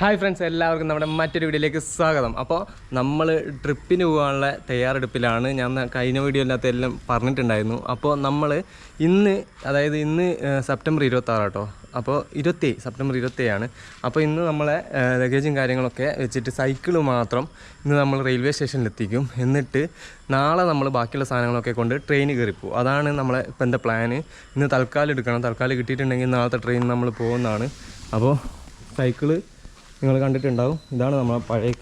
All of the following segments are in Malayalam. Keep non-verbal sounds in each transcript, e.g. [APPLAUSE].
ഹായ് ഫ്രണ്ട്സ് എല്ലാവർക്കും നമ്മുടെ മറ്റൊരു വീഡിയോയിലേക്ക് സ്വാഗതം. അപ്പോൾ നമ്മൾ ട്രിപ്പിന് പോകാനുള്ള തയ്യാറെടുപ്പിലാണ്. ഞാൻ കഴിഞ്ഞ വീഡിയോയിനകത്ത് എല്ലാം പറഞ്ഞിട്ടുണ്ടായിരുന്നു. അപ്പോൾ നമ്മൾ ഇന്ന് അതായത് ഇന്ന് സെപ്റ്റംബർ ഇരുപത്താറ് കേട്ടോ. അപ്പോൾ ഇരുപത്തി സെപ്റ്റംബർ ഇരുപത്തേഴാണ് അപ്പോൾ ഇന്ന് നമ്മളെ ലഗേജും കാര്യങ്ങളൊക്കെ വെച്ചിട്ട് സൈക്കിൾ മാത്രം ഇന്ന് നമ്മൾ റെയിൽവേ സ്റ്റേഷനിലെത്തിക്കും എന്നിട്ട് നാളെ നമ്മൾ ബാക്കിയുള്ള സാധനങ്ങളൊക്കെ കൊണ്ട് ട്രെയിൻ കയറി പോകും അതാണ് നമ്മളെ ഇപ്പം എന്റെ പ്ലാന് ഇന്ന് തൽക്കാലം എടുക്കണം. തൽക്കാലം കിട്ടിയിട്ടുണ്ടെങ്കിൽ നാളത്തെ ട്രെയിൻ നമ്മൾ പോകുന്നതാണ്. അപ്പോൾ സൈക്കിൾ നിങ്ങൾ കണ്ടിട്ടുണ്ടാവും. ഇതാണ് നമ്മളെ പഴയ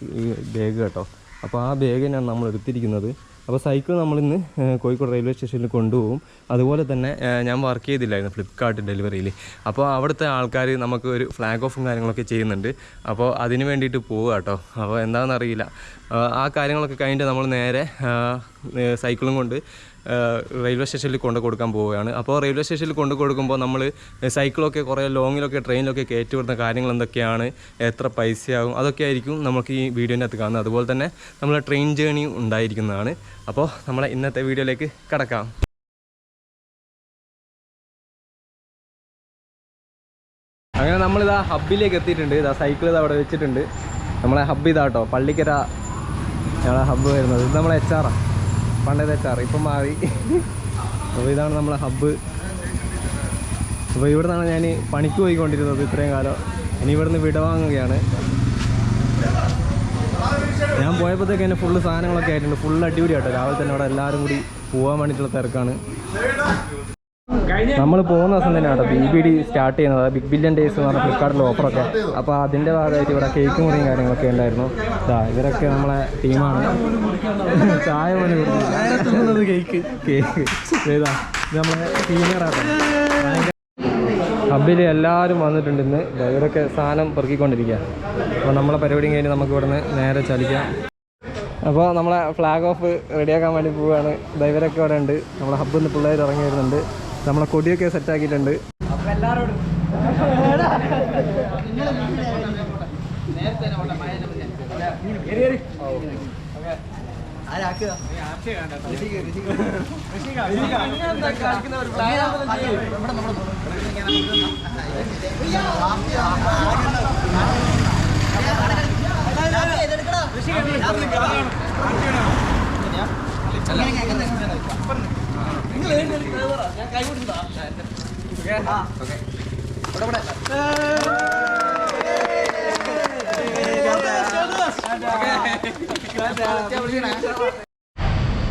ബാഗ് കേട്ടോ. അപ്പോൾ ആ ബാഗിനാണ് നമ്മൾ എടുത്തിരിക്കുന്നത്. അപ്പോൾ സൈക്കിൾ നമ്മളിന്ന് കോഴിക്കോട് റെയിൽവേ സ്റ്റേഷനിൽ കൊണ്ടുപോകും. അതുപോലെ തന്നെ ഞാൻ വർക്ക് ചെയ്തില്ലായിരുന്നു ഫ്ലിപ്കാർട്ട് ഡെലിവറിയിൽ അപ്പോൾ അവിടുത്തെ ആൾക്കാർ നമുക്ക് ഒരു ഫ്ലാഗ് ഓഫും കാര്യങ്ങളൊക്കെ ചെയ്യുന്നുണ്ട്. അപ്പോൾ അതിന് വേണ്ടിയിട്ട് പോവുക കേട്ടോ. അപ്പോൾ എന്താണെന്നറിയില്ല ആ, കാര്യങ്ങളൊക്കെ കഴിഞ്ഞിട്ട് നമ്മൾ നേരെ സൈക്കിളും കൊണ്ട് റെയിൽവേ സ്റ്റേഷനിൽ കൊണ്ട് കൊടുക്കാൻ പോവുകയാണ്. അപ്പോൾ റെയിൽവേ സ്റ്റേഷനിൽ കൊണ്ട് കൊടുക്കുമ്പോൾ നമ്മൾ സൈക്കിളൊക്കെ കുറേ ലോങ്ങിലൊക്കെ ട്രെയിനിലൊക്കെ കയറ്റി വിടുന്ന കാര്യങ്ങൾ എന്തൊക്കെയാണ് എത്ര പൈസയാകും അതൊക്കെ ആയിരിക്കും നമുക്ക് ഈ വീഡിയോന്റെ അകത്ത് കാണുന്നത്. അതുപോലെ തന്നെ നമ്മളെ ട്രെയിൻ ജേണി ഉണ്ടായിരിക്കുന്നതാണ്. അപ്പോൾ നമ്മളെ ഇന്നത്തെ വീഡിയോയിലേക്ക് കടക്കാം. അങ്ങനെ നമ്മളിതാ ഹബ്ബിലേക്ക് എത്തിയിട്ടുണ്ട്. ഇതാ സൈക്കിൾ ഇതാ അവിടെ വെച്ചിട്ടുണ്ട്. നമ്മളെ ഹബ്ബ് ഇതാട്ടോ പള്ളിക്കര ഞങ്ങളെ ഹബ്ബ് വരുന്നത്. ഇത് നമ്മളെ എച്ച് ആറാണ് പണ്ടത്തെ എച്ച് ഇപ്പം മാറി. അപ്പോൾ ഇതാണ് നമ്മളെ ഹബ്ബ് അപ്പോൾ ഇവിടെ നിന്നാണ് ഞാൻ പണിക്ക് പോയിക്കൊണ്ടിരുന്നത് ഇത്രയും കാലം. ഇനി ഇവിടുന്ന് വിടവാങ്ങുകയാണ് ഞാൻ പോയപ്പോഴത്തേക്ക് എന്നെ ഫുള്ള് സാധനങ്ങളൊക്കെ ആയിട്ടുണ്ട്. ഫുൾ അടിപൊളി ആട്ടോ രാവിലെ തന്നെ അവിടെ എല്ലാവരും കൂടി പോകാൻ വേണ്ടിയിട്ടുള്ള തിരക്കാണ്. നമ്മൾ പോകുന്ന ദിവസം തന്നെയാണ് ബി ബി ഡി സ്റ്റാർട്ട് ചെയ്യുന്നത്. ബിഗ് ബില്യൺ ഡേയ്സ് എന്ന് പറഞ്ഞ ഫ്ലിപ്കാർട്ടിലെ ഓഫറൊക്കെ അപ്പോൾ അതിന്റെ ഭാഗമായിട്ട് ഇവിടെ കേക്ക് മുറിയും കാര്യങ്ങളൊക്കെ ഉണ്ടായിരുന്നു. ഇതാ ഇവരൊക്കെ നമ്മളെ ടീമാണ് ചായ പോലെ. കേക്ക് കേക്ക് ഇത് നമ്മളെ ടീമറാട്ടോ ഹബിൽ എല്ലാവരും വന്നിട്ടുണ്ട് ഇന്ന്. ഇവരൊക്കെ സാധനം പെറുക്കിക്കൊണ്ടിരിക്കുക അപ്പോൾ നമ്മളെ പരിപാടിയും കഴിഞ്ഞ് നമുക്ക് ഇവിടുന്ന് നേരെ ചലിക്കാം. അപ്പോൾ നമ്മളെ ഫ്ലാഗ് ഓഫ് റെഡിയാക്കാൻ വേണ്ടി പോവുകയാണ്. ഇവരൊക്കെ ഇവിടെ ഉണ്ട്. നമ്മളെ ഹബ്ബിൽ നിന്ന് പിള്ളേർ ഇറങ്ങി വരുന്നുണ്ട്. നമ്മളെ കൊടിയൊക്കെ സെറ്റ് ആക്കിയിട്ടുണ്ട്.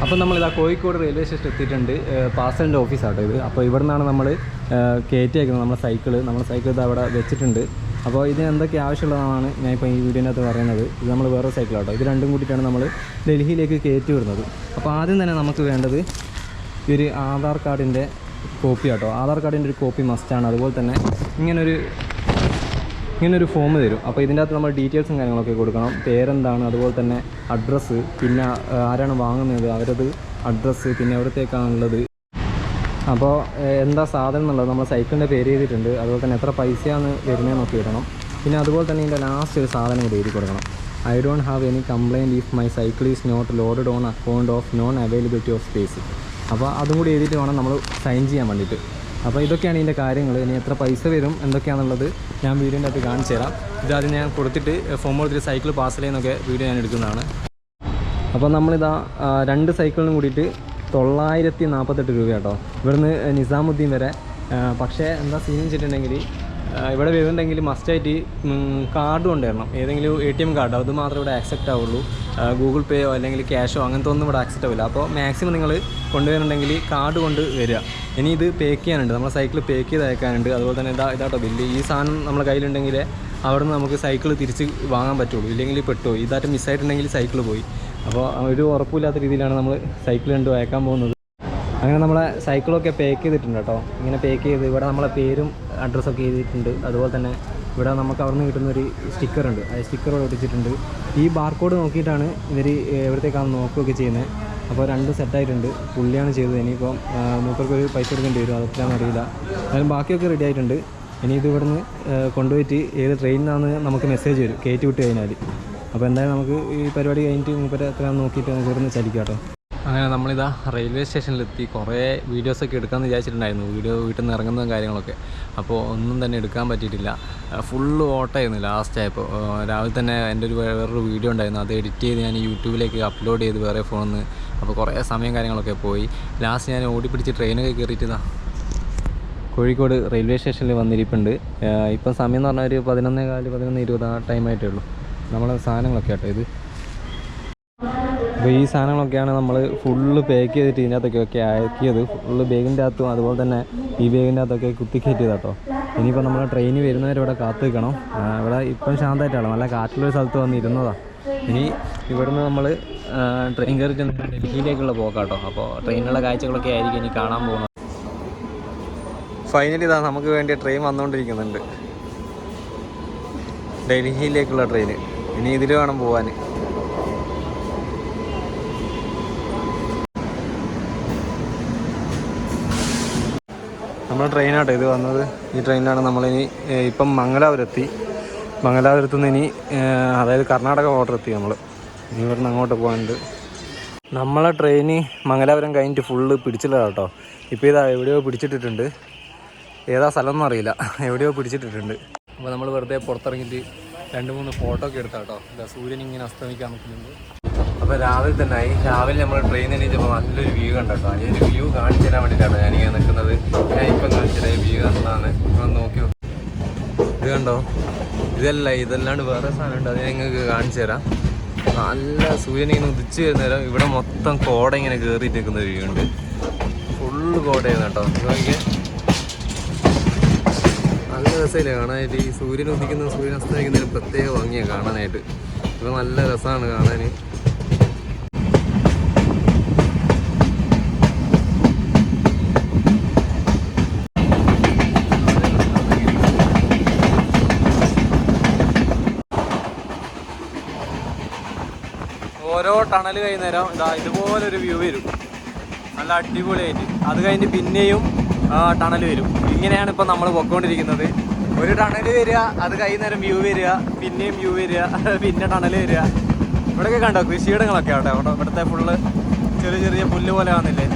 അപ്പോൾ നമ്മളിതാ കോഴിക്കോട് റെയിൽവേ സ്റ്റേഷൻ എത്തിയിട്ടുണ്ട്. പാസലിന്റെ ഓഫീസാട്ടോ ഇത്. അപ്പോൾ ഇവിടെ നിന്നാണ് നമ്മൾ കയറ്റി അയക്കുന്നത് നമ്മുടെ സൈക്കിൾ നമ്മുടെ സൈക്കിൾ ഇത് അവിടെ വെച്ചിട്ടുണ്ട്. അപ്പോൾ ഇതിന് എന്തൊക്കെ ആവശ്യമുള്ളതാണ് ഞാൻ ഇപ്പോൾ ഈ വീഡിയോനകത്ത് പറയുന്നത്. ഇത് നമ്മൾ വേറെ സൈക്കിളാട്ടോ ഇത് രണ്ടും കൂട്ടിയിട്ടാണ് നമ്മൾ ഡൽഹിയിലേക്ക് കയറ്റി വരുന്നത് അപ്പോൾ ആദ്യം തന്നെ നമുക്ക് വേണ്ടത് ഈ ഒരു ആധാർ കാർഡിന്റെ കോപ്പി ആട്ടോ. ആധാർ കാർഡിന്റെ ഒരു കോപ്പി മസ്റ്റാണ് അതുപോലെ തന്നെ ഇങ്ങനൊരു ഇങ്ങനൊരു ഫോം തരും. അപ്പോൾ ഇതിന്റെ അകത്ത് നമ്മൾ ഡീറ്റെയിൽസും കാര്യങ്ങളൊക്കെ കൊടുക്കണം. പേരെന്താണ്? അതുപോലെ തന്നെ അഡ്രസ്സ് പിന്നെ ആരാണ് വാങ്ങുന്നത്? അവരത് അഡ്രസ്സ് പിന്നെ എവിടത്തേക്കാണുള്ളത്? അപ്പോൾ എന്താ സാധനം എന്നുള്ളത് നമ്മൾ സൈക്കിളിന്റെ പേര് ചെയ്തിട്ടുണ്ട് അതുപോലെ തന്നെ എത്ര പൈസയാണ് വരുന്നതെന്നൊക്കെ ഇടണം പിന്നെ അതുപോലെ തന്നെ ഇതിന്റെ ലാസ്റ്റ് ഒരു സാധനം കൂടി എഴുതി കൊടുക്കണം. I don't have any complaint if my cycle is not loaded on account of non availability of space അപ്പോൾ അതും കൂടി എഴുതിയിട്ട് വേണം നമ്മൾ സൈൻ ചെയ്യാൻ വേണ്ടിയിട്ട്. അപ്പോൾ ഇതൊക്കെയാണ് ഇതിന്റെ കാര്യങ്ങൾ. ഇനി എത്ര പൈസ വരും എന്തൊക്കെയാണെന്നുള്ളത് ഞാൻ വീഡിയോന്റെ അകത്ത് കാണിച്ചു തരാം. ഇത് ആദ്യം ഞാൻ കൊടുത്തിട്ട് ഫോം കൊടുത്തിട്ട് സൈക്കിൾ പാസ് ചെയ്യുന്നൊക്കെ വീഡിയോ ഞാൻ എടുക്കുന്നതാണ്. അപ്പോൾ നമ്മളിതാ രണ്ട് സൈക്കിളിനും കൂടിയിട്ട് തൊള്ളായിരത്തി നാൽപ്പത്തെട്ട് രൂപ കേട്ടോ ഇവിടുന്ന് നിസാമുദ്ദീൻ വരെ പക്ഷേ എന്താ സീൻ വെച്ചിട്ടുണ്ടെങ്കിൽ ഇവിടെ വരുന്നുണ്ടെങ്കിൽ മസ്റ്റായിട്ട് കാർഡ് കൊണ്ടുവരണം. ഏതെങ്കിലും എ ടി എം കാർഡ് അത് മാത്രമേ ഇവിടെ ആക്സെപ്റ്റ് ആവുള്ളൂ. ഗൂഗിൾ പേയോ അല്ലെങ്കിൽ ക്യാഷോ അങ്ങനത്തെ ഒന്നും ഇവിടെ ആക്സെപ്റ്റ് ആവില്ല. അപ്പോൾ മാക്സിമം നിങ്ങൾ കൊണ്ടുവരുന്നുണ്ടെങ്കിൽ കാർഡ് കൊണ്ട് വരിക. ഇനി ഇത് പേക്ക് ചെയ്യാനുണ്ട്. നമ്മുടെ സൈക്കിൾ പേക്ക് ചെയ്ത് അയക്കാനുണ്ട്. അതുപോലെ തന്നെ ഇതാ ഇതാട്ടോ ബില്ല് ഈ സാധനം നമ്മുടെ കയ്യിലുണ്ടെങ്കിൽ അവിടെ നിന്ന് നമുക്ക് സൈക്കിൾ തിരിച്ച് വാങ്ങാൻ പറ്റുള്ളൂ. ഇല്ലെങ്കിൽ പെട്ടോ ഇതായിട്ട് മിസ്സായിട്ടുണ്ടെങ്കിൽ സൈക്കിൾ പോയി. അപ്പോൾ ഒരു ഉറപ്പില്ലാത്ത രീതിയിലാണ് നമ്മൾ സൈക്കിൾ കണ്ടു അയക്കാൻ പോകുന്നത്. അങ്ങനെ നമ്മളെ സൈക്കിളൊക്കെ പേക്ക് ചെയ്തിട്ടുണ്ട് കേട്ടോ. ഇങ്ങനെ പേക്ക് ചെയ്ത് ഇവിടെ നമ്മളെ പേരും അഡ്രസ്സൊക്കെ എഴുതിയിട്ടുണ്ട്. അതുപോലെ തന്നെ ഇവിടെ നമുക്ക് അവിടെ നിന്ന് കിട്ടുന്ന ഒരു സ്റ്റിക്കർ ഉണ്ട്. ആ സ്റ്റിക്കർ ഒട്ടിച്ചിട്ടുണ്ട്. ഈ ബാർകോഡ് നോക്കിയിട്ടാണ് ഇവർ എവിടത്തേക്കാണ് നോക്കുകയൊക്കെ ചെയ്യുന്നത്. അപ്പോൾ രണ്ട് സെറ്റായിട്ടുണ്ട് പുള്ളിയാണ് ചെയ്തത്. ഇനിയിപ്പോൾ മൂപ്പർക്കൊരു പൈസ കൊടുക്കേണ്ടി വരും. അതൊക്കെയാണെന്ന് അറിയില്ല. എന്നാലും ബാക്കിയൊക്കെ റെഡി ആയിട്ടുണ്ട്. ഇനി ഇത് ഇവിടുന്ന് കൊണ്ടുപോയിട്ട് ഏത് ട്രെയിനിനാണ് നമുക്ക് മെസ്സേജ് വരും. കയറ്റി വിട്ട് കഴിഞ്ഞാൽ അപ്പോൾ എന്തായാലും നമുക്ക് ഈ പരിപാടി കഴിഞ്ഞിട്ട് മൂപ്പരെ എത്രയാണെന്ന് നോക്കിയിട്ട് നമുക്ക് ഇവിടുന്ന് ചലിക്കാം കേട്ടോ. അങ്ങനെ നമ്മളിതാ റെയിൽവേ സ്റ്റേഷനിലെത്തി കുറേ വീഡിയോസൊക്കെ എടുക്കാമെന്ന് വിചാരിച്ചിട്ടുണ്ടായിരുന്നു. വീഡിയോ വീട്ടിൽ നിന്ന് ഇറങ്ങുന്നതും കാര്യങ്ങളൊക്കെ. അപ്പോൾ ഒന്നും തന്നെ എടുക്കാൻ പറ്റിയിട്ടില്ല. ഫുള്ള് ഓട്ടമായിരുന്നു ലാസ്റ്റ് ആയപ്പോൾ രാവിലെ തന്നെ എന്റെ ഒരു വേറൊരു വീഡിയോ ഉണ്ടായിരുന്നു. അത് എഡിറ്റ് ചെയ്ത് ഞാൻ യൂട്യൂബിലേക്ക് അപ്ലോഡ് ചെയ്ത് വേറെ ഫോണിൽ നിന്ന് അപ്പോൾ കുറേ സമയം കാര്യങ്ങളൊക്കെ പോയി. ലാസ്റ്റ് ഞാൻ ഓടിപ്പിടിച്ച് ട്രെയിനൊക്കെ കയറിയിട്ടതാ കോഴിക്കോട് റെയിൽവേ സ്റ്റേഷനിൽ വന്നിരിപ്പുണ്ട്. ഇപ്പം സമയം എന്ന് പറഞ്ഞാൽ ഒരു പതിനൊന്നേ കാൽ പതിനൊന്ന് ഇരുപത് ആ ടൈമായിട്ടേ ഉള്ളൂ. നമ്മളെ സാധനങ്ങളൊക്കെ ആട്ടോ ഇത്. അപ്പോൾ ഈ സാധനങ്ങളൊക്കെയാണ് നമ്മൾ ഫുള്ള് പാക്ക് ചെയ്തിട്ട് ഇതിനകത്തൊക്കെ ആക്കിയത്. ഫുള്ള് ബാഗിന്റെ അകത്തും അതുപോലെ തന്നെ ഈ ബാഗിന്റെ അകത്തൊക്കെ കുത്തിക്കയറ്റിയത് കേട്ടോ ഇനിയിപ്പോൾ നമ്മൾ ട്രെയിൻ വരുന്നവരെ ഇവിടെ കാത്തു നിൽക്കണം ഇവിടെ ഇപ്പം ശാന്തമായിട്ടാണ്. നല്ല കാറ്റുള്ളൊരു സ്ഥലത്ത് വന്നിരുന്നതാണ് ഇനി ഇവിടുന്ന് നമ്മൾ ട്രെയിൻ കയറി ചെന്ന് ഡൽഹിയിലേക്കുള്ള പോക്കാട്ടോ. അപ്പോൾ ട്രെയിനിലുള്ള കാഴ്ചകളൊക്കെ ആയിരിക്കും ഇനി കാണാൻ പോകുന്നത്. ഫൈനലി ഇതാ നമുക്ക് വേണ്ടി ട്രെയിൻ വന്നുകൊണ്ടിരിക്കുന്നുണ്ട് ഡൽഹിയിലേക്കുള്ള ട്രെയിൻ ഇനി ഇതിൽ വേണം പോകാൻ നമ്മുടെ ട്രെയിനാട്ടോ ഇത് വന്നത്. ഈ ട്രെയിനിലാണ് നമ്മളിനി ഇപ്പം മംഗലാപുരം എത്തി മംഗലാപുരത്ത്. നിന്ന് ഇനി അതായത് കർണാടക ബോർഡർ എത്തി നമ്മൾ ഇനി ഇവിടുന്ന് അങ്ങോട്ട് പോകാനുണ്ട്. നമ്മളെ ട്രെയിന് മംഗലാപുരം കഴിഞ്ഞിട്ട് ഫുള്ള് പിടിച്ചില്ല കേട്ടോ ഇപ്പോൾ ഇതാ എവിടെയോ പിടിച്ചിട്ടിട്ടുണ്ട്. ഏതാ സ്ഥലം ഒന്നും അറിയില്ല. എവിടെയോ പിടിച്ചിട്ടിട്ടുണ്ട്. അപ്പോൾ നമ്മൾ വെറുതെ പുറത്തിറങ്ങിയിട്ട് രണ്ട് മൂന്ന് ഫോട്ടോ ഒക്കെ എടുത്താട്ടോ. ഇതാ സൂര്യൻ ഇങ്ങനെ അസ്തമിക്കാൻ നിൽക്കുന്നുണ്ട്. അപ്പോൾ രാവിലെ തന്നെ ആയി. രാവിലെ നമ്മൾ ട്രെയിൻ എണീച്ചപ്പോൾ നല്ലൊരു വ്യൂ കണ്ടോ ഈ ഒരു വ്യൂ കാണിച്ചു തരാൻ വേണ്ടിയിട്ടാണ് ഞാനിങ്ങനെ നിൽക്കുന്നത് ഞാൻ ഇപ്പം കാണിച്ചു വ്യൂ എന്താണ് നിങ്ങൾ നോക്കി നോക്ക്. ഇത് കണ്ടോ? ഇതല്ല ഇതല്ലാണ്ട് വേറെ സാധനമുണ്ട് അത് നിങ്ങൾക്ക് കാണിച്ചു തരാം. നല്ല സൂര്യൻ ഇങ്ങനെ ഉദിച്ചു വരുന്നേരം ഇവിടെ മൊത്തം കോട ഇങ്ങനെ കയറിയിട്ട് നിൽക്കുന്ന ഒരു വ്യൂ ഉണ്ട്. ഫുള്ള് കോടയാണ് കേട്ടോ. ഇത് നല്ല രസമില്ല കാണാനായിട്ട്. ഈ സൂര്യൻ ഉദിക്കുന്ന സൂര്യൻ അസ്തമിക്കുന്നതിന് പ്രത്യേക ഭംഗിയാണ് കാണാനായിട്ട്. ഇത് നല്ല രസമാണ് കാണാൻ ടണൽ കഴിയുന്നേരം ഇതാ ഇതുപോലൊരു വ്യൂ വരും. നല്ല അടിപൊളിയായിട്ട്. അത് കഴിഞ്ഞ് പിന്നെയും ടണൽ വരും. ഇങ്ങനെയാണ് ഇപ്പം നമ്മൾ പൊക്കോണ്ടിരിക്കുന്നത്. ഒരു ടണൽ വരിക അത് കഴിയുന്നേരം വ്യൂ വരിക പിന്നെയും വ്യൂ വരിക [LAUGHS] പിന്നെ ടണൽ വരിക. ഇവിടെയൊക്കെ കണ്ടോ കൃഷിയിടങ്ങളൊക്കെ ആവട്ടെ അവിടെ ഇവിടുത്തെ ഫുള്ള് ചെറിയ ചെറിയ പുല്ല് പോലെ ആവുന്നില്ലേ?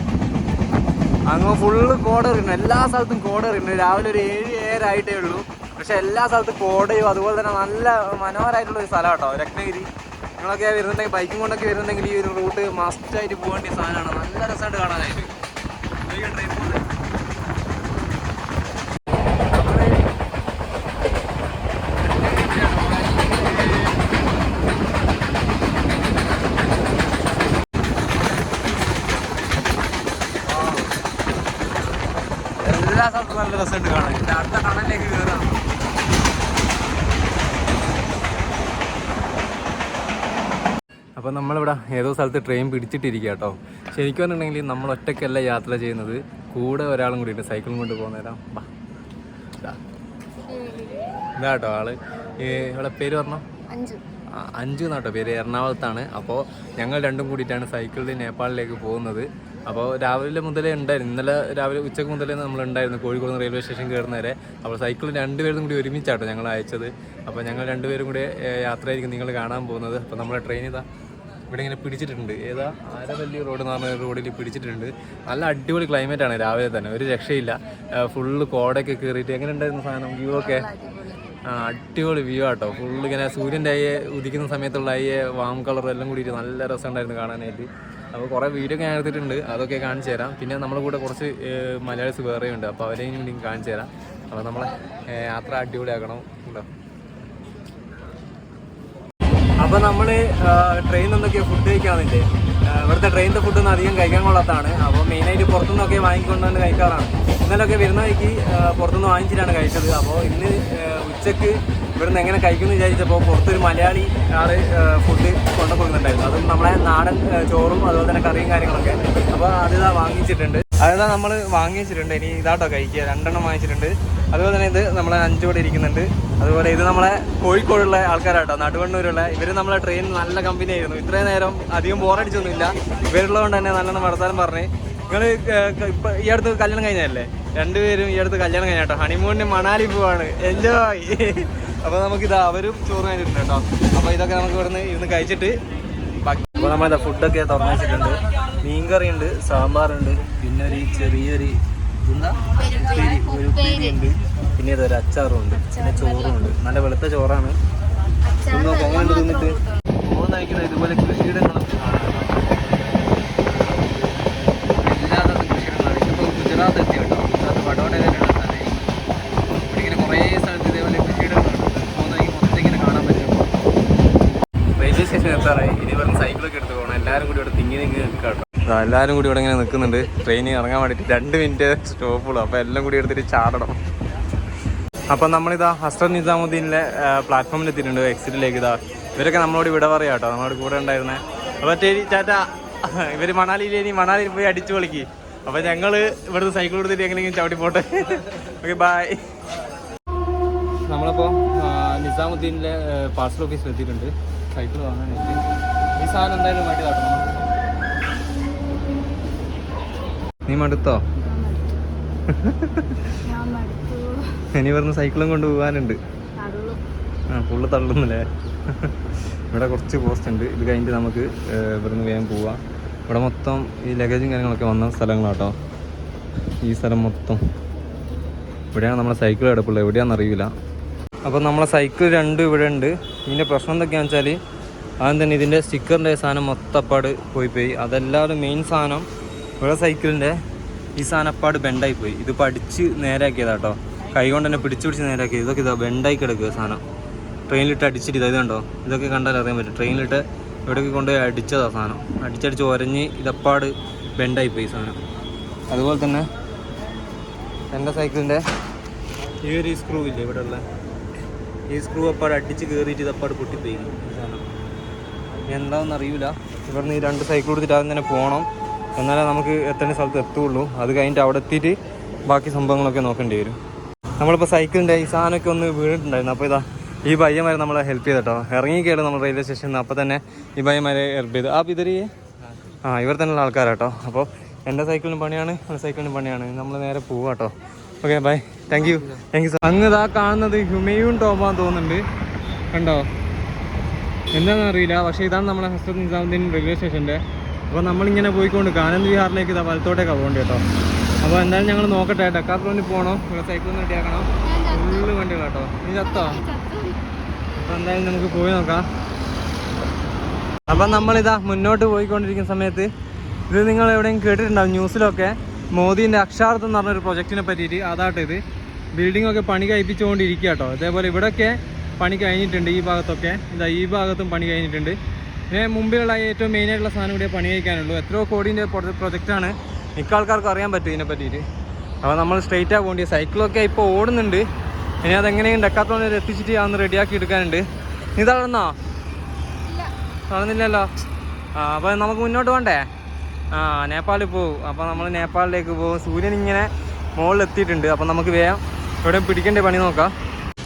അങ്ങ് ഫുള്ള് കോട എറിയുന്നു. എല്ലാ സ്ഥലത്തും കോട എറിയുന്നു. രാവിലെ ഒരു ഏഴ് ഏഴായിട്ടേ ഉള്ളൂ. പക്ഷെ എല്ലാ സ്ഥലത്തും കോടയും അതുപോലെ തന്നെ നല്ല മനോഹരമായിട്ടുള്ള ഒരു സ്ഥലം കേട്ടോ. നിങ്ങളൊക്കെ വരുന്നുണ്ടെങ്കിൽ ബൈക്കും കൊണ്ടൊക്കെ വരുന്നുണ്ടെങ്കിൽ ഈ ഒരു റൂട്ട് മസ്റ്റായിട്ട് പോകേണ്ട സാധനമാണ്. നല്ല രസമായിട്ട് കാണാനായിട്ട്. എല്ലാ സ്ഥലത്തും നല്ല രസമുണ്ട് കാണാൻ അടുത്ത കടലിലേക്ക് കയറാം അപ്പോൾ നമ്മളിവിടെ ഏതോ സ്ഥലത്ത് ട്രെയിൻ പിടിച്ചിട്ടിരിക്കുക കേട്ടോ ശരിക്കും പറഞ്ഞിട്ടുണ്ടെങ്കിൽ നമ്മൾ ഒറ്റയ്ക്കല്ല യാത്ര ചെയ്യുന്നത്. കൂടെ ഒരാളും കൂടിയിട്ട് സൈക്കിളും കൊണ്ട് പോകുന്നേരം ഇതാട്ടോ ഇതാ ഇതാ കേട്ടോ ആൾ. ഇവിടെ പേര് പറഞ്ഞോ? അഞ്ചു. എന്നാട്ടോ പേര്. എറണാകുളത്താണ്. അപ്പോൾ ഞങ്ങൾ രണ്ടും കൂടിയിട്ടാണ് സൈക്കിളിൽ നേപ്പാളിലേക്ക് പോകുന്നത്. അപ്പോൾ രാവിലെ മുതലേ ഉണ്ടായിരുന്നു. ഇന്നലെ രാവിലെ ഉച്ചയ്ക്ക് മുതലേ നമ്മൾ ഉണ്ടായിരുന്നു. കോഴിക്കോട് റെയിൽവേ സ്റ്റേഷൻ കയറുന്നവരെ അപ്പോൾ സൈക്കിൾ രണ്ടുപേരും കൂടി ഒരുമിച്ചാട്ടോ ഞങ്ങൾ അയച്ചത്. അപ്പോൾ ഞങ്ങൾ രണ്ടുപേരും കൂടി യാത്രയായിരിക്കും നിങ്ങൾ കാണാൻ പോകുന്നത്. അപ്പോൾ നമ്മളെ ട്രെയിൻ ഇതാ. ഇവിടെ ഇങ്ങനെ പിടിച്ചിട്ടുണ്ട്. ഏതാ? ആരവല്ലി റോഡ് എന്ന് പറഞ്ഞ റോഡിൽ പിടിച്ചിട്ടുണ്ട്. നല്ല അടിപൊളി ക്ലൈമറ്റ് ആണ് രാവിലെ തന്നെ. ഒരു രക്ഷയില്ല. ഫുള്ള് കോടയൊക്കെ കയറിയിട്ട് എങ്ങനെ ഉണ്ടായിരുന്നു സാധനം? വ്യൂ ഒക്കെ? ആ അടിപൊളി വ്യൂ ആട്ടോ. ഫുള്ള് ഇങ്ങനെ സൂര്യന്റെ അയ്യെ ഉദിക്കുന്ന സമയത്തുള്ള അയ്യെ വാം കളർ എല്ലാം കൂടിയിട്ട് നല്ല രസമുണ്ടായിരുന്നു കാണാനായിട്ട്. അപ്പോൾ കുറേ വീഡിയോ ഒക്കെ ഞാൻ എടുത്തിട്ടുണ്ട്. അതൊക്കെ കാണിച്ചു തരാം. പിന്നെ നമ്മുടെ കൂടെ കുറച്ച് മലയാളീസ് വേറെയുണ്ട്. അപ്പോൾ അവരെയും കൂടി കാണിച്ചു തരാം. അപ്പോൾ നമ്മളെ യാത്ര അടിപൊളിയാക്കണം. ഉണ്ടോ? അപ്പോൾ നമ്മൾ ട്രെയിൻ നിന്നൊക്കെ ഫുഡ് കഴിക്കാറില്ലേ ഇവിടുത്തെ ഫുഡ് ഫുഡൊന്നും അധികം കഴിക്കാൻ കൊള്ളാത്തതാണ്. അപ്പോൾ മെയിനായിട്ട് പുറത്തുനിന്നൊക്കെ വാങ്ങിക്കൊണ്ടുവന്ന് കഴിക്കാറാണ്. ഇന്നലൊക്കെ വരുന്ന വഴിക്ക് പുറത്തുനിന്ന് വാങ്ങിച്ചിട്ടാണ് കഴിച്ചത്. അപ്പോൾ ഇന്ന് ഉച്ചയ്ക്ക് ഇവിടുന്ന് എങ്ങനെ കഴിക്കുമെന്ന് വിചാരിച്ചപ്പോൾ പുറത്തൊരു മലയാളി ആൾ ഫുഡ് കൊണ്ടുപോകുന്നുണ്ടായിരുന്നു അതും നമ്മളെ നാടൻ ചോറും അതുപോലെ തന്നെ കറിയും കാര്യങ്ങളൊക്കെ. അപ്പോൾ അതിതാ വാങ്ങിച്ചിട്ടുണ്ട്. അതാ നമ്മൾ വാങ്ങിച്ചിട്ടുണ്ട് ഇനി ഇതാട്ടോ കഴിക്കുക. രണ്ടെണ്ണം വാങ്ങിച്ചിട്ടുണ്ട്. അതുപോലെ തന്നെ ഇത് നമ്മളെ അഞ്ചു കൂടെ ഇരിക്കുന്നുണ്ട്. അതുപോലെ ഇത് നമ്മളെ കോഴിക്കോടുള്ള ആൾക്കാരാട്ടോ. നടുവണ്ണൂരുള്ള. ഇവർ നമ്മളെ ട്രെയിൻ നല്ല കമ്പനി ആയിരുന്നു. ഇത്രയും നേരം അധികം ബോറടിച്ചൊന്നുമില്ല ഇവരുള്ളതുകൊണ്ട് തന്നെ നല്ലോണം വർത്താനം പറഞ്ഞ്. നിങ്ങൾ ഇപ്പൊ ഈ അടുത്ത് കല്യാണം കഴിഞ്ഞല്ലേ രണ്ടുപേരും ഈ അടുത്ത് കല്യാണം കഴിഞ്ഞാട്ടോ ഹണിമൂണിന് മണാലി പോവാണ്. എൻജോയ് [LAUGHS] അപ്പൊ നമുക്കിത് അവരും ചോറ് കഴിഞ്ഞിട്ടുണ്ട് കേട്ടോ. അപ്പൊ ഇതൊക്കെ നമുക്ക് ഇവിടുന്ന് ഇരുന്ന് കഴിച്ചിട്ട് അപ്പോൾ നമ്മളിതാ ഫുഡൊക്കെ തുറന്നു മീൻകറി ഉണ്ട് സാമ്പാറുണ്ട് പിന്നെ ഒരു ചെറിയൊരു ഇതെന്താ ഉണ്ട്. പിന്നെ ഇതൊരു അച്ചാറും ഉണ്ട് പിന്നെ ചോറും ഉണ്ട് നല്ല വെളുത്ത ചോറാണ്. പോകാണ്ട് തിന്നിട്ട്. കഴിക്കുന്നത് ഇതുപോലെ ഇതിപ്പോൾ ഗുജറാത്ത് എത്തി കേട്ടോ ഗുജറാത്ത് വഡോദരയിലുള്ള സ്റ്റേഷൻ എത്താറായി ഇനി പറഞ്ഞ് സൈക്കിളൊക്കെ എടുത്ത് പോകണം എല്ലാവരും കൂടി ഇവിടെ തിങ്ങി തിങ്ങി നിൽക്കാട്ടോ എല്ലാവരും കൂടി ഇവിടെ ഇങ്ങനെ നിൽക്കുന്നുണ്ട്. ട്രെയിനിൽ ഇറങ്ങാൻ വേണ്ടിയിട്ട് രണ്ട് മിനിറ്റ് സ്റ്റോപ്പുള്ളൂ അപ്പോൾ എല്ലാം കൂടി എടുത്തിട്ട് ചാടണം. അപ്പം നമ്മളിതാ ഹസ്രത് നിസാമുദ്ദീനിലെ പ്ലാറ്റ്ഫോമിൽ എത്തിയിട്ടുണ്ട്. എക്സിറ്റിലേക്ക് ഇതാ. ഇവരൊക്കെ നമ്മളോട് ഇവിടെ പറയാം കേട്ടോ നമ്മളോട് കൂടെ ഉണ്ടായിരുന്നെ. അപ്പോൾ ശരി ടാറ്റ ഇവർ മണാലിയിൽ ഇനി മണാലിയിൽ പോയി അടിച്ചു കളിക്ക് അപ്പോൾ ഞങ്ങൾ ഇവിടുന്ന് സൈക്കിൾ കൊടുത്തിട്ട് എങ്ങനെയെങ്കിലും ചവിട്ടി പോട്ടെ. ഓക്കെ ബായ് നമ്മളിപ്പോൾ നിസാമുദ്ദീനിലെ പാർസൽ ഓഫീസിൽ എത്തിയിട്ടുണ്ട്. സൈക്കിൾ വാങ്ങാനായിട്ട് ഈ സാധനം എന്തായാലും വേണ്ടി കാട്ടണം. നീ മടുത്തോ? ഇനി വരുന്ന സൈക്കിളും കൊണ്ട് പോകാനുണ്ട് ആ ഫുള്ള് തള്ളുന്നില്ലേ? ഇവിടെ കുറച്ച് പോസ്റ്റ് ഉണ്ട്. ഇത് കഴിഞ്ഞിട്ട് നമുക്ക് ഇവിടുന്ന് വേഗം പോവാം. ഇവിടെ മൊത്തം ഈ ലഗേജും കാര്യങ്ങളൊക്കെ വന്ന സ്ഥലങ്ങളാട്ടോ. ഈ സ്ഥലം മൊത്തം. ഇവിടെയാണ് നമ്മുടെ സൈക്കിൾ കിടപ്പുള്ളത് എവിടെയാണെന്ന് അറിയില്ല. അപ്പോൾ നമ്മളെ സൈക്കിൾ രണ്ടും ഇവിടെ ഉണ്ട്. ഇതിന്റെ പ്രശ്നം എന്തൊക്കെയാണെന്ന് വെച്ചാൽ ആദ്യം തന്നെ ഇതിന്റെ സ്റ്റിക്കറിന്റെ സാധനം മൊത്തപ്പാട് പോയി പോയി അതെല്ലാവരും മെയിൻ സാധനം ഇവിടെ സൈക്കിളിന്റെ ഈ സാധനപ്പാട് ബെൻഡായി പോയി ഇത് പഠിച്ച് അടിച്ച് നേരാക്കിയതാട്ടോ കൈ കൊണ്ട് തന്നെ പിടിച്ച് പിടിച്ച് നേരാക്കിയത് ഇതൊക്കെ ഇതാ ബെൻഡായി കിടക്കുക സാധനം. ട്രെയിനിലിട്ട് അടിച്ചിട്ട് ഇത് കണ്ടോ? ഇതൊക്കെ കണ്ടാൽ അറിയാൻ പറ്റും. ട്രെയിനിലിട്ട് ഇവിടേക്ക് കൊണ്ടുപോയി അടിച്ചതാ സാധനം. അടിച്ചടിച്ച് ഒരഞ്ഞ് ഇതപ്പാട് ബെൻഡായി പോയി സാധനം. അതുപോലെ തന്നെ എന്റെ സൈക്കിളിന്റെ ഈ ഒരു സ്ക്രൂ ഇല്ലേ ഇവിടെ ഉള്ള ഈ സ്ക്രൂ അപ്പാട് അടിച്ച് കയറിയിട്ട് ഇതപ്പാട് പൊട്ടിപ്പോയി. എന്താണെന്ന് അറിയില്ല ഇവിടുന്ന് ഈ രണ്ട് സൈക്കിൾ എടുത്തിട്ട് ആദ്യം തന്നെ പോകണം എന്നാലേ നമുക്ക് എത്തേണ്ട സ്ഥലത്ത് എത്തുള്ളൂ. അത് കഴിഞ്ഞിട്ട് അവിടെ എത്തിയിട്ട് ബാക്കി സംഭവങ്ങളൊക്കെ നോക്കേണ്ടി വരും. നമ്മളിപ്പോൾ സൈക്കിളിന്റെ ഈ സാധനമൊക്കെ ഒന്ന് വീണിട്ടുണ്ടായിരുന്നു. അപ്പോൾ ഇതാ ഈ പയ്യന്മാരെ നമ്മളെ ഹെൽപ്പ് ചെയ്തിട്ടോ. ഇറങ്ങിക്കേൾ നമ്മൾ റെയിൽവേ സ്റ്റേഷനിൽ നിന്ന് അപ്പോൾ തന്നെ ഈ പയ്യന്മാരെ ഹെൽപ്പ് ചെയ്ത്. ആ ഇതൊരു ആ ഇവർ തന്നെയുള്ള ആൾക്കാരാട്ടോ. അപ്പോൾ എന്റെ സൈക്കിളിന് പണിയാണ് എന്റെ സൈക്കിളിന് പണിയാണ്. നമ്മൾ നേരെ പോവാം കേട്ടോ okay bye thank you thank you അങ്ങ് ഇതാ കാണുന്നത് ഹ്യൂമയൂൺ ടോമാന്ന് തോന്നുന്നുണ്ട്. കണ്ടോ? എന്താണെന്ന് അറിയില്ല. പക്ഷേ ഇതാണ് നമ്മുടെ ഹസ്രത് നിസാമുദ്ദീൻ റെയിൽവേ സ്റ്റേഷന്റെ അപ്പോൾ നമ്മളിങ്ങനെ പോയിക്കൊണ്ട് ആനന്ദ് വിഹാറിലേക്ക് ഇതാ വലത്തോട്ടേക്കാണ് പോകേണ്ടി കേട്ടോ. അപ്പോൾ എന്തായാലും ഞങ്ങൾ നോക്കട്ടെ. ഡെക്കാത്തോണിൽ പോകണോ. ഇവിടെ സൈക്കിൾ ഒന്ന് റെഡിയാക്കണം. ഫുള്ള് വണ്ടികളാട്ടോ നീ ചത്തോ? അപ്പോൾ എന്തായാലും നമുക്ക് പോയി നോക്കാം. അപ്പം നമ്മളിതാ മുന്നോട്ട് പോയിക്കൊണ്ടിരിക്കുന്ന സമയത്ത് ഇത് നിങ്ങൾ എവിടെയും കേട്ടിട്ടുണ്ടാവും ന്യൂസിലൊക്കെ മോദീന്റെ അക്ഷാർത്ഥം എന്ന് പറഞ്ഞൊരു പ്രൊജക്റ്റിനെ പറ്റിയിട്ട്. അതാട്ടോ ഇത്. ബിൽഡിംഗ് ഒക്കെ പണി കഴിപ്പിച്ചുകൊണ്ടിരിക്കുക കേട്ടോ അതേപോലെ ഇവിടെയൊക്കെ പണി കഴിഞ്ഞിട്ടുണ്ട് ഈ ഭാഗത്തൊക്കെ. ഇതാ ഈ ഭാഗത്തും പണി കഴിഞ്ഞിട്ടുണ്ട്. പിന്നെ മുമ്പിലുള്ള ഏറ്റവും മെയിൻ ആയിട്ടുള്ള സാധനം ഇവിടെ പണി കഴിക്കാനുള്ളൂ. എത്രയോ കോടിന്റെ പ്രൊജക്റ്റാണ്. മിക്ക ആൾക്കാർക്കും അറിയാൻ പറ്റും ഇതിനെ പറ്റിയിട്ട്. അപ്പോൾ നമ്മൾ സ്ട്രെയിറ്റാണ് പോകേണ്ടത് സൈക്കിളൊക്കെ ഇപ്പോൾ ഓടുന്നുണ്ട്. ഇനി അതെങ്ങനെയും ഡെക്കാത്തോണിൽ എത്തിച്ചിട്ട് അന്ന് റെഡിയാക്കി എടുക്കാനുണ്ട്. നീ തളർന്നോ? തളർന്നില്ലല്ലോ. ആ അപ്പോൾ നമുക്ക് മുന്നോട്ട് പോകണ്ടേ ആ നേപ്പാളിൽ പോകും അപ്പോൾ നമ്മൾ നേപ്പാളിലേക്ക് പോകും. സൂര്യൻ ഇങ്ങനെ മുകളിൽ എത്തിയിട്ടുണ്ട് അപ്പോൾ നമുക്ക് വേഗം ഇവിടെ പിടിക്കേണ്ട പണി നോക്കാം.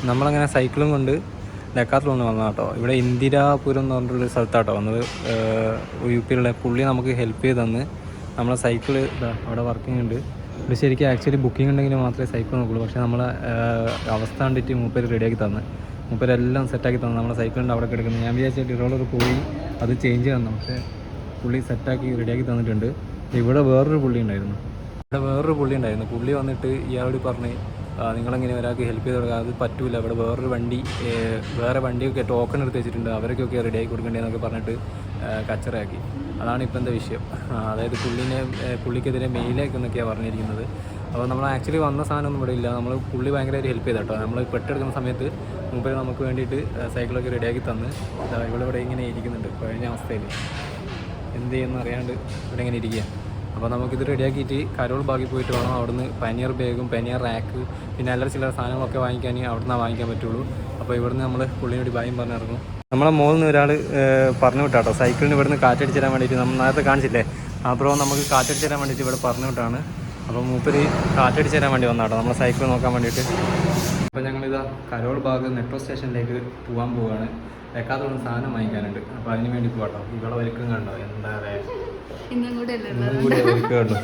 നമ്മളങ്ങനെ സൈക്കിളും കൊണ്ട് ഡെക്കാത്തിലൊന്ന് വന്ന കേട്ടോ ഇവിടെ ഇന്ദിരാപുരം എന്ന് പറഞ്ഞിട്ടുള്ള സ്ഥലത്താട്ടോ. വന്നത് യു പിയിലുള്ള പുള്ളി നമുക്ക് ഹെൽപ്പ് ചെയ്ത് തന്ന് നമ്മളെ സൈക്കിൾ അവിടെ വർക്കിംഗ് ഉണ്ട്. ഇവിടെ ശരിക്കും ആക്ച്വലി ബുക്കിംഗ് ഉണ്ടെങ്കിൽ മാത്രമേ സൈക്കിൾ നോക്കുള്ളൂ. പക്ഷേ നമ്മളെ അവസ്ഥ കണ്ടിട്ട് മൂപ്പര് റെഡിയാക്കി തന്ന്. മൂപ്പരെല്ലാം സെറ്റാക്കി തന്നു. നമ്മളെ സൈക്കിളിന്റെ അവിടെ കിടക്കുന്നത് ഞാൻ വിചാരിച്ചിട്ട് റോളർ പോയി അത് ചേഞ്ച് തന്നു. പക്ഷേ പുള്ളി സെറ്റാക്കി റെഡിയാക്കി തന്നിട്ടുണ്ട്. ഇവിടെ വേറൊരു പുള്ളി ഉണ്ടായിരുന്നു. ഇവിടെ വേറൊരു പുള്ളി ഉണ്ടായിരുന്നു. പുള്ളി വന്നിട്ട് ഇയാളോട് പറഞ്ഞ് "ആ, നിങ്ങളെങ്ങനെ ഒരാൾക്ക് ഹെൽപ്പ് ചെയ്ത് കൊടുക്കുക അത് പറ്റൂല. ഇവിടെ വേറൊരു വണ്ടി വേറെ വണ്ടിയൊക്കെ ടോക്കൺ എടുത്ത് വെച്ചിട്ടുണ്ട്. റെഡി റെഡിയാക്കി കൊടുക്കേണ്ടതെന്നൊക്കെ പറഞ്ഞിട്ട് കച്ചറയാക്കി. അതാണ് ഇപ്പം എന്താ വിഷയം. അതായത് പുള്ളിനെ പുള്ളിക്കെതിരെ മെയിലേക്കെന്നൊക്കെയാണ് പറഞ്ഞിരിക്കുന്നത്. അപ്പോൾ നമ്മൾ ആക്ച്വലി വന്ന സാധനമൊന്നും ഇവിടെ ഇല്ല. നമ്മൾ പുള്ളി ഭയങ്കരമായിട്ട് ഹെൽപ്പ് ചെയ്ത കേട്ടോ നമ്മൾ പെട്ടെടുക്കുന്ന സമയത്ത് മുമ്പേ നമുക്ക് വേണ്ടിയിട്ട് സൈക്കിളൊക്കെ റെഡിയാക്കി തന്ന്. ഇവിടെ ഇവിടെ ഇങ്ങനെ ഇരിക്കുന്നുണ്ട്. കഴിഞ്ഞ അവസ്ഥയിൽ എന്ത് ചെയ്യുമെന്ന് അറിയാണ്ട് ഇവിടെ ഇങ്ങനെ ഇരിക്കുക അപ്പോൾ നമുക്കിത് റെഡിയാക്കിയിട്ട് കരോൾ ബാഗിൽ പോയിട്ട് വേണം അവിടുന്ന് പനിയർ ബാഗും പനിയർ റാക്ക് പിന്നെ അല്ലറ ചില സാധനങ്ങളൊക്കെ വാങ്ങിക്കാൻ അവിടുന്ന് വാങ്ങിക്കാൻ പറ്റുള്ളൂ. അപ്പോൾ ഇവിടുന്ന് നമ്മൾ പുള്ളിനോട് ബായും പറഞ്ഞിറങ്ങും. നമ്മളെ മുകളിൽ നിന്ന് ഒരാൾ പറഞ്ഞു വിട്ടാട്ടോ. സൈക്കിളിന് ഇവിടുന്ന് കാറ്റടിച്ച് തരാൻ വേണ്ടിയിട്ട് നമ്മൾ നേരത്തെ കാണിച്ചില്ലേ? ബ്രോ നമുക്ക് കാറ്റടിച്ച് തരാൻ വേണ്ടിയിട്ട് ഇവിടെ പറഞ്ഞു വിട്ടാണ്. അപ്പോൾ മൂപ്പര് കാറ്റടിച്ച് തരാൻ വേണ്ടി വന്നാട്ടോ. നമ്മളെ സൈക്കിൾ നോക്കാൻ വേണ്ടിയിട്ട്. അപ്പോൾ ഞങ്ങളിതാ കരോൾ ബാഗ് മെട്രോ സ്റ്റേഷനിലേക്ക് പോകാൻ പോവുകയാണ് വെക്കാത്തോളം സാധനം വാങ്ങിക്കാനുണ്ട്. അപ്പോൾ അതിന് വേണ്ടി പോകട്ടോ ഇവിടെ വലിക്കും കണ്ടോ? എന്താ പറയുക ഇന്നും കൂടെ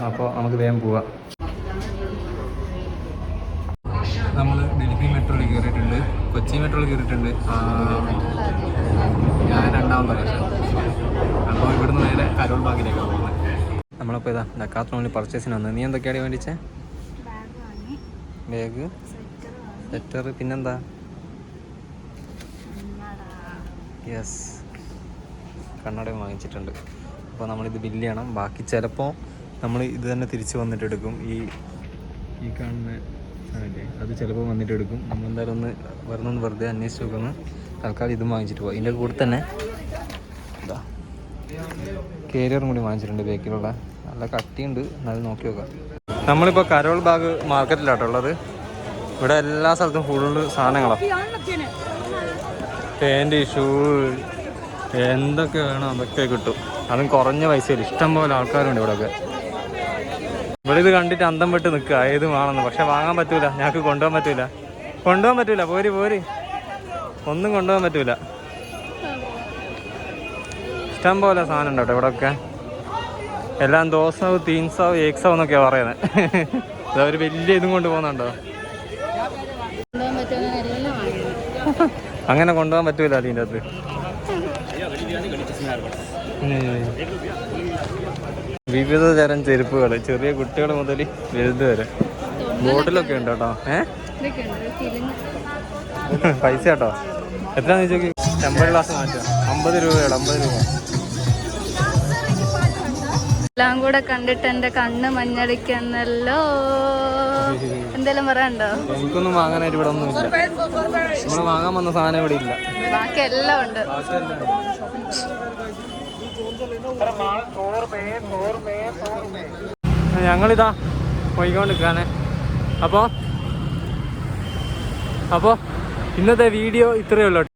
അപ്പോൾ നമുക്ക് വേഗം പോവാം. നമ്മൾ ഡൽഹി മെട്രോയിൽ കയറിയിട്ടുണ്ട്. കൊച്ചി മെട്രോയിൽ കയറിയിട്ടുണ്ട്. ഞാൻ രണ്ടാമത് പ്രാവശ്യം. ഞങ്ങളിപ്പോൾ ഇതാ ഡക്കാത്രോണിൽ പർച്ചേസിന് വന്നത് നീ എന്തൊക്കെയാണ് മേടിച്ചേ ബാഗ് സെറ്റർ പിന്നെന്താ? യെസ് കണ്ണടയും വാങ്ങിച്ചിട്ടുണ്ട്. അപ്പോൾ നമ്മളിത് ബില്ല് ചെയ്യണം. ബാക്കി ചിലപ്പോൾ നമ്മൾ ഇത് തന്നെ തിരിച്ച് വന്നിട്ട് എടുക്കും ഈ ഈ കാണുന്ന അത് ചിലപ്പോൾ വന്നിട്ട് എടുക്കും നമ്മൾ എന്തായാലും ഒന്ന് വരുന്നൊന്ന് വെറുതെ അന്വേഷിച്ച് നോക്കുന്നു. തൽക്കാലം ഇതും വാങ്ങിച്ചിട്ട് പോകാം ഇതിന്റെ കൂടെ തന്നെ ഇതാ. കേരിയറും കൂടി വാങ്ങിച്ചിട്ടുണ്ട് ബേക്കിലുള്ള നല്ല കട്ടിയുണ്ട്. എന്നാലും നോക്കി നോക്കാം. നമ്മളിപ്പോൾ കരോൾ ബാഗ് മാർക്കറ്റിലാട്ടോ ഉള്ളത്. ഇവിടെ എല്ലാ സ്ഥലത്തും ഫുള്ള് സാധനങ്ങളാണ് പാന്റ് ഷൂ എന്തൊക്കെ വേണം അതൊക്കെ കിട്ടും. അതും കുറഞ്ഞ പൈസയിൽ. ഇഷ്ടം പോലെ ആൾക്കാരുണ്ട് ഇവിടെയൊക്കെ ഇവിടെ ഇത് കണ്ടിട്ട് അന്തം വിട്ട് നിൽക്കുക. ഏത് വേണമെന്ന് പക്ഷെ വാങ്ങാൻ പറ്റൂല. ഞങ്ങൾക്ക് കൊണ്ടുപോകാൻ പറ്റൂല. കൊണ്ടുപോകാൻ പറ്റൂല. പോര് പോര്. ഒന്നും കൊണ്ടുപോകാൻ പറ്റൂല. ഇഷ്ടം പോലെ സാധനം ഇവിടെ ഇവിടെയൊക്കെ എല്ലാം ദോസാവ് തീൻസാവ് ഏക്സാവ് എന്നൊക്കെയാണ് പറയുന്നത്. ഒരു വലിയ ഇതും കൊണ്ട് പോകുന്നുണ്ടോ? അങ്ങനെ കൊണ്ടുപോകാൻ പറ്റൂല അതിന്റെ അകത്ത്. വിവിധ തരം ചെരുപ്പുകൾ ചെറിയ കുട്ടികൾ മുതൽ വലുത് വരെ. ബോട്ടിലൊക്കെ ഉണ്ട് കേട്ടോ ഏ? [LAUGHS] പൈസ കേട്ടോ എത്ര ചോദിച്ചു ടെമ്പർ ഗ്ലാസ് മാറ്റാം? അമ്പത് രൂപയാണ് അമ്പത് രൂപ. എല്ലാം കൂടെ കണ്ടിട്ട് എന്റെ കണ്ണ് മഞ്ഞടിക്കുന്നല്ലോ എന്തെങ്കിലും പറയാനുണ്ടോ? എനിക്കൊന്നും വാങ്ങാനായിട്ട് ഇവിടെ ഒന്നും ഇല്ല. നമ്മൾ വാങ്ങാൻ വന്ന സാധനം ഇവിടെ ഇല്ല. ബാക്കി എല്ലാം ഉണ്ട്. ഞങ്ങളിതാ പോയിക്കൊണ്ടിരിക്കുകയാണ്. അപ്പോൾ അപ്പോൾ ഇന്നത്തെ വീഡിയോ ഇത്രയേ ഉള്ളൂ.